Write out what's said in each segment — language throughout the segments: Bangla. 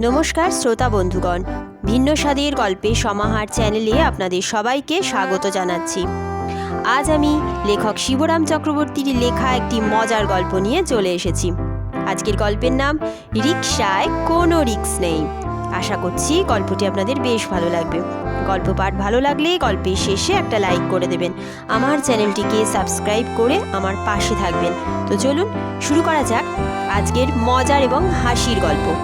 নমস্কার শ্রোতা বন্ধুগণ, ভিন্ন স্বাদের গল্পের সমাহার চ্যানেলে আপনাদের সবাইকে স্বাগত জানাচ্ছি। আজ আমি লেখক শিবরাম চক্রবর্তীর লেখা একটি মজার গল্প নিয়ে চলে এসেছি। আজকের গল্পের নাম রিক্সায় কোনো রিক্স নেই। আশা করছি গল্পটি আপনাদের বেশ ভালো লাগবে। গল্প পাঠ ভালো লাগলে গল্পের শেষে একটা লাইক করে দেবেন। আমার চ্যানেলটিকে সাবস্ক্রাইব করে আমার পাশে থাকবেন। তো চলুন, শুরু করা যাক আজকের মজার এবং হাসির গল্প।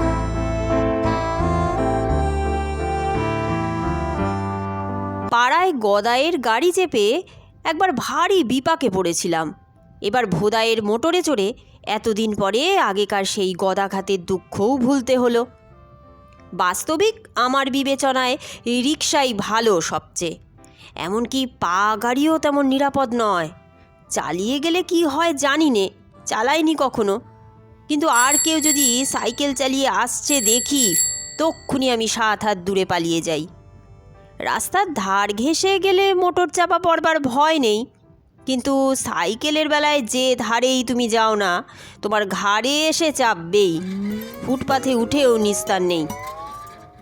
পাড়ায় গদায়ের গাড়ি চেপে একবার ভারী বিপাকে পড়েছিলাম। এবার ভোদায়ের মোটরে চড়ে এতদিন পরে আগেকার সেই গদাঘাতের দুঃখও ভুলতে হলো। বাস্তবিক আমার বিবেচনায় রিক্সাই ভালো সবচেয়ে। এমনকি পা গাড়িও তেমন নিরাপদ নয়। চালিয়ে গেলে কি হয় জানি নে চালাইনি কখনো। কিন্তু আর কেউ যদি সাইকেল চালিয়ে আসছে দেখি, তক্ষুনি আমি সাত হাত দূরে পালিয়ে যাই। রাস্তার ধার ঘেঁষে গেলে মোটর চাপা পড়বার ভয় নেই। কিন্তু সাইকেলের বেলায় যে ধারেই তুমি যাও না, তোমার ঘাড়ে এসে চাপবেই। ফুটপাথে উঠেও নিস্তার নেই।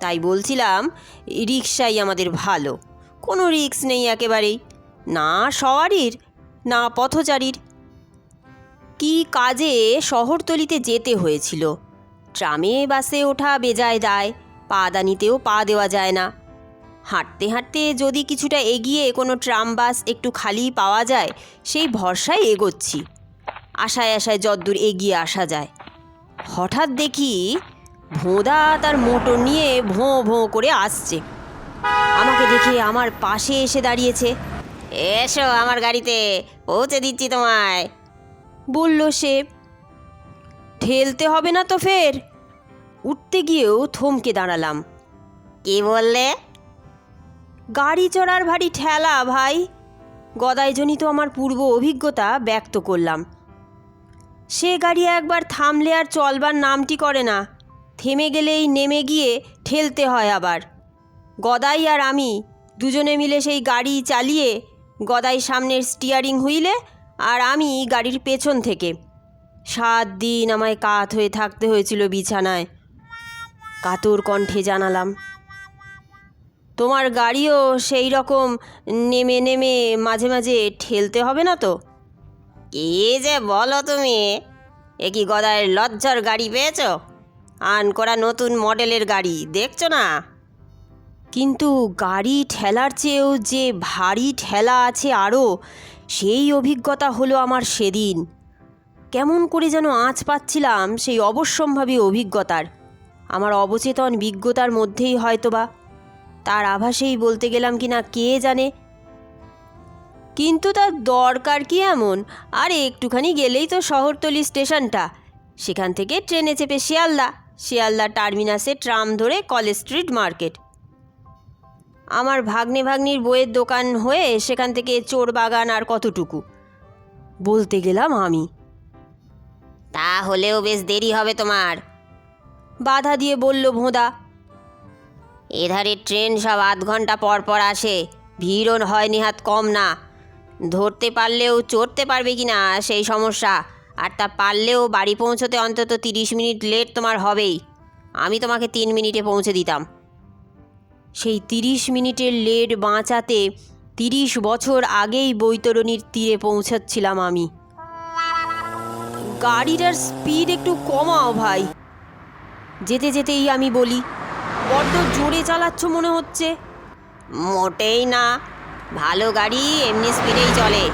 তাই বলছিলাম, রিক্সাই আমাদের ভালো। কোনো রিক্স নেই একেবারেই। না সওয়ারির, না পথচারীর। কি কাজে শহরতলিতে যেতে হয়েছিল? ট্রামে, বাসে ওঠা বেজায় দায়। পা দানিতেও পা দেওয়া যায় না। হাঁটতে হাঁটতে যদি কিছুটা এগিয়ে কোনো ট্রাম বাস একটু খালি পাওয়া যায়, সেই ভরসায় এগোচ্ছি। আশায় আশায় যদ্দূর এগিয়ে আসা যায়। হঠাৎ দেখি ভোঁদা তার মোটর নিয়ে ভোঁ ভোঁ করে আসছে। আমাকে দেখে আমার পাশে এসে দাঁড়িয়েছে, এসো আমার গাড়িতে, পৌঁছে দিচ্ছি তোমায়। বলল সে, ঠেলতে হবে না তো ফের? উঠতে গিয়েও থমকে দাঁড়ালাম। কে বললে? গাড়ি চড়ার ভারী ঠেলা, ভাই। গদায়জনিত আমার পূর্ব অভিজ্ঞতা ব্যক্ত করলাম। সে গাড়ি একবার থামলে আর চলবার নামটি করে না। থেমে গেলেই নেমে গিয়ে ঠেলতে হয় আবার। গদাই আর আমি দুজনে মিলে সেই গাড়ি চালিয়ে গদাই সামনের স্টিয়ারিং হুইলে আর আমি গাড়ির পেছন থেকে। সাত দিন আমায় কাত হয়ে থাকতে হয়েছিল বিছানায়। কাতর কণ্ঠে জানালাম তোমার গাড়িও সেই রকম নেমে নেমে মাঝে মাঝে ঠেলতে হবে না তো? কি যে বলো তুমি? এ কি গদায়ের লজ্জার গাড়ি পেয়েছ? আন করা নতুন মডেলের গাড়ি, দেখছ না? কিন্তু গাড়ি ঠেলার চেয়েও যে ভারী ঠেলা আছে আরও, সেই অভিজ্ঞতা হলো আমার সেদিন। কেমন করে যেন আঁচ পাচ্ছিলাম সেই অবশ্যম্ভাবী অভিজ্ঞতার। আমার অবচেতন বিজ্ঞতার মধ্যেই হয়তোবা তার আভাসেই বলতে গেলাম কি না কে জানে। কিন্তু তার দরকার কি এমন? আর একটুখানি গেলেই তো শহরতলি স্টেশনটা। সেখান থেকে ট্রেনে চেপে শিয়ালদা। শিয়ালদা টার্মিনাসে ট্রাম ধরে কলেজ স্ট্রিট মার্কেট। আমার ভাগ্নে ভাগ্নির বইয়ের দোকান হয়ে সেখান থেকে চোর বাগান আর কতটুকু? বলতে গেলাম আমি। তা হলেও বেশ দেরি হবে তোমার। বাধা দিয়ে বলল ভোঁদা এধারে ট্রেন সব আধ ঘণ্টা পর পর আসে। ভিড়ও হয় নিহাত কম না। ধরতে পারলেও চড়তে পারবে কি না সেই সমস্যা। আর তা পারলেও বাড়ি পৌঁছতে অন্তত তিরিশ মিনিট লেট তোমার হবেই। আমি তোমাকে তিন মিনিটে পৌঁছে দিতাম। সেই তিরিশ মিনিটের লেট বাঁচাতে তিরিশ বছর আগেই বৈতরণীর তীরে পৌঁছাচ্ছিলাম আমি। গাড়িটার স্পিড একটু কমাও ভাই। যেতে যেতেই আমি বলি বড্ড জোরে চালাচ্ছ মনে হচ্ছে। মোটেই না। ভালো গাড়ি এমনি স্পিডেই চলে।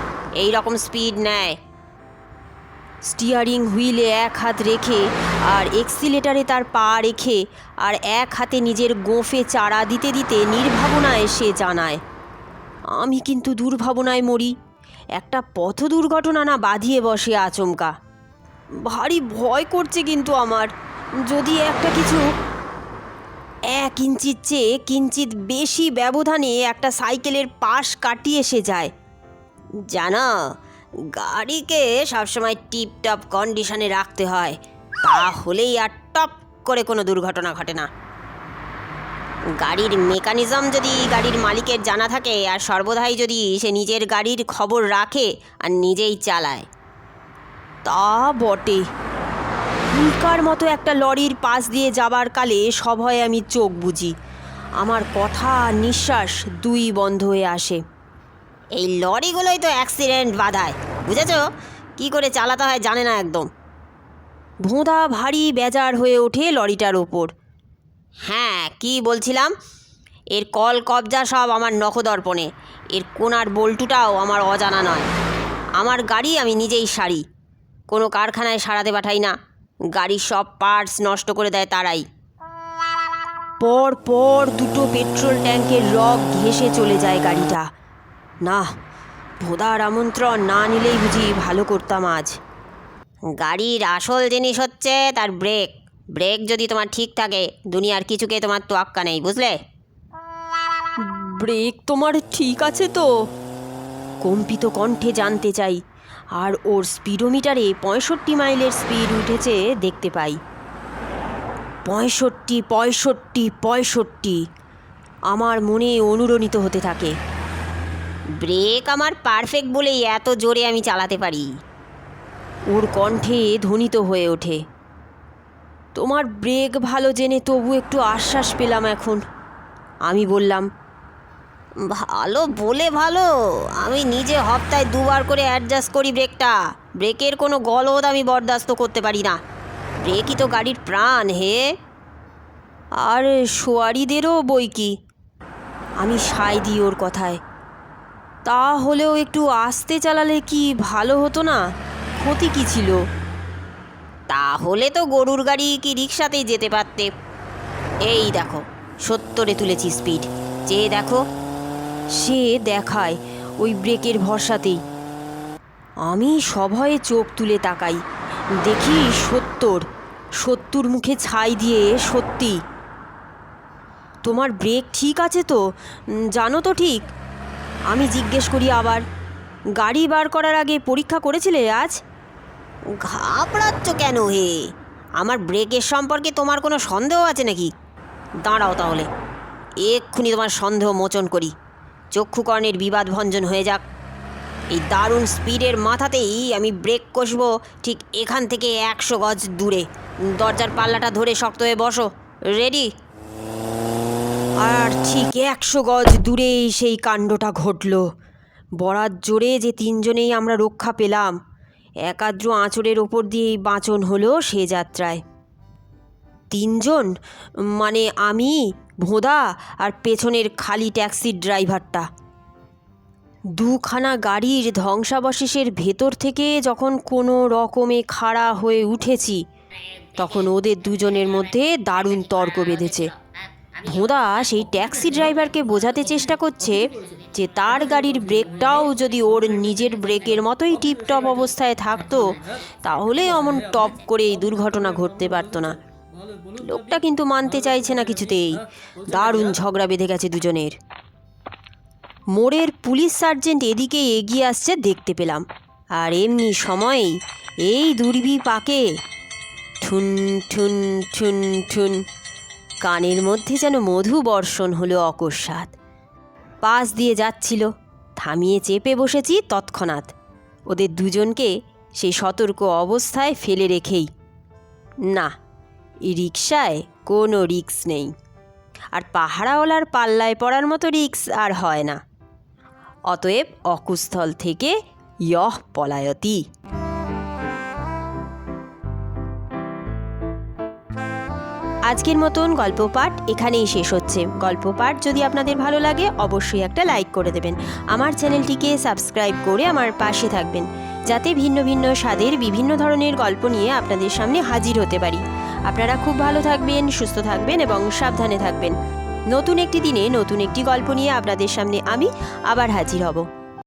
এই রকম স্পিড নেয় স্টিয়ারিং হুইলে এক হাত রেখে আর এক্সিলেটারে তার পা রেখে আর এক হাতে নিজের গোঁফে চারা দিতে দিতে নির্ভাবনায় সে জানায়, আমি কিন্তু দুর্ভাবনায় মরি। একটা পথ দুর্ঘটনা না বাঁধিয়ে বসে আচমকা। ভারী ভয় করছে কিন্তু আমার। যদি একটা কিছু এক ইঞ্চির চেয়ে কিঞ্চিত বেশি ব্যবধানে একটা সাইকেলের পাশ কাটিয়ে সে যায়। জানো, গাড়িকে সবসময় টিপটপ কন্ডিশনে রাখতে হয়, তাহলেই আর টপ করে কোনো দুর্ঘটনা ঘটে না। গাড়ির মেকানিজম যদি গাড়ির মালিকের জানা থাকে, আর সর্বদাই যদি সে নিজের গাড়ির খবর রাখে আর নিজেই চালায়, তা বটে উল্কার মতো একটা লরির পাশ দিয়ে যাবার কালে সভয়ে আমি চোখ বুঝি আমার কথা নিঃশ্বাস দুই বন্ধ হয়ে আসে। এই লরিগুলোই তো অ্যাক্সিডেন্ট বাধায়, বুঝেছ? কি করে চালাতে হয় জানে না একদম। ভোঁদা ভারী বেজার হয়ে ওঠে লরিটার ওপর। হ্যাঁ কি বলছিলাম? এর কল কবজা সব আমার নখদর্পণে। এর কোনার বল্টুটাও আমার অজানা নয়। আমার গাড়ি আমি নিজেই সারি। কোনো কারখানায় সারাতে পাঠাই না। গাড়ির সব পার্টস নষ্ট করে দেয় তারাই। পর পর দুটো পেট্রোল ট্যাঙ্কের রগ ঘেসে চলে যায় গাড়িটা। না ভোদার আমন্ত্রণ না নিলেই বুঝি ভালো করতাম আজ। গাড়ির আসল জিনিস হচ্ছে তার ব্রেক ব্রেক যদি তোমার ঠিক থাকে দুনিয়ার কিছুকে তোমার তোয়াক্কা নেই বুঝলে? ব্রেক তোমার ঠিক আছে তো? কম্পিত কণ্ঠে জানতে চাই আর ওর স্পিডোমিটারে পঁয়ষট্টি মাইলের স্পিড উঠেছে দেখতে পাই। পঁয়ষট্টি পঁয়ষট্টি পঁয়ষট্টি। আমার মনে অনুরণিত হতে থাকে। ব্রেক আমার পারফেক্ট বলেই এত জোরে আমি চালাতে পারি। ওর কণ্ঠে ধ্বনিত হয়ে ওঠে। তোমার ব্রেক ভালো জেনে তবু একটু আশ্বাস পেলাম এখন। আমি বললাম ভালো বলে ভালো। আমি নিজে হপ্তায় দুবার করে অ্যাডজাস্ট করি ব্রেকটা ব্রেকের কোনো গলদ আমি বরদাস্ত করতে পারি না। ব্রেকই তো গাড়ির প্রাণ হে। আর সোয়ারিদেরও বই কি? আমি সাই দিই ওর কথায়। তা হলেও একটু আস্তে চালালে কি ভালো হতো না? ক্ষতি কি ছিল? তাহলে তো গরুর গাড়ি কি রিক্সাতেই যেতে পারতে। এই দেখো, সত্তরে তুলেছি স্পিড চেয়ে দেখো। সে দেখায় ওই ব্রেকের ভরসাতেই। আমি সভয়ে চোখ তুলে তাকাই, দেখি সত্তর সত্তর মুখে ছাই দিয়ে সত্যি। তোমার ব্রেক ঠিক আছে তো? জানো তো ঠিক? আমি জিজ্ঞেস করি আবার, গাড়ি বার করার আগে পরীক্ষা করেছিলে আজ? ঘাবড়াচ্ছ কেন হে? আমার ব্রেকের সম্পর্কে তোমার কোনো সন্দেহ আছে নাকি? দাঁড়াও তাহলে, এক্ষুনি তোমার সন্দেহ মোচন করি। চক্ষুকর্ণের বিবাদ ভঞ্জন হয়ে যাক। এই দারুণ স্পিডের মাথাতেই আমি ব্রেক কষবো ঠিক এখান থেকে একশো গজ দূরে। দরজার পাল্লাটা ধরে শক্ত হয়ে বসো। রেডি আর ঠিক একশো গজ দূরেই সেই কাণ্ডটা ঘটল। বরাত জোরে যে তিনজনেই আমরা রক্ষা পেলাম, একাদ্র আঁচড়ের ওপর দিয়েই বাঁচন হলো সে যাত্রায়। তিনজন? মানে আমি? ভোঁদা আর পেছনের খালি ট্যাক্সির ড্রাইভারটা। দুখানা গাড়ির ধ্বংসাবশেষের ভেতর থেকে যখন কোনো রকমে খাড়া হয়ে উঠেছি, তখন ওদের দুজনের মধ্যে দারুণ তর্ক বেঁধেছে। ভোঁদা সেই ট্যাক্সি ড্রাইভারকে বোঝাতে চেষ্টা করছে যে তার গাড়ির ব্রেকটাও যদি ওর নিজের ব্রেকের মতোই টিপটপ অবস্থায় থাকতো, তাহলে অমন টপ করে এই দুর্ঘটনা ঘটতে পারতো না। লোকটা কিন্তু মানতে চাইছে না কিছুতেই। দারুণ ঝগড়া বেঁধে গেছে দুজনের। মোড়ের পুলিশ সার্জেন্ট এদিকে এগিয়ে আসছে, দেখতে পেলাম। আর এমনি সময়েই এই দুর্বি পাকে ঠুন ঠুন ঠুন ঠুন, কানের মধ্যে যেন মধু বর্ষণ হলো অকস্মাৎ। পাশ দিয়ে যাচ্ছিল, থামিয়ে চেপে বসেছি তৎক্ষণাৎ। ওদের দুজনকে সেই সতর্ক অবস্থায় ফেলে রেখেই। না রিক্সায় কোনো রিক্স নেই। আর পাহারাওয়ালার পাল্লায় পড়ার মতো রিক্স আর হয় না। অতএব অকুস্থল থেকে ইয়হ পলায়তি। আজকের মতন গল্প পাঠ এখানেই শেষ হচ্ছে। গল্প পাঠ যদি আপনাদের ভালো লাগে, অবশ্যই একটা লাইক করে দেবেন। আমার চ্যানেলটিকে সাবস্ক্রাইব করে আমার পাশে থাকবেন। যাতে ভিন্ন ভিন্ন স্বাদের বিভিন্ন ধরনের গল্প নিয়ে আপনাদের সামনে হাজির হতে পারি। আপনারা খুব ভালো থাকবেন, সুস্থ থাকবেন এবং সাবধানে থাকবেন। নতুন একটি দিনে নতুন একটি গল্প নিয়ে আপনাদের সামনে আমি আবার হাজির হব।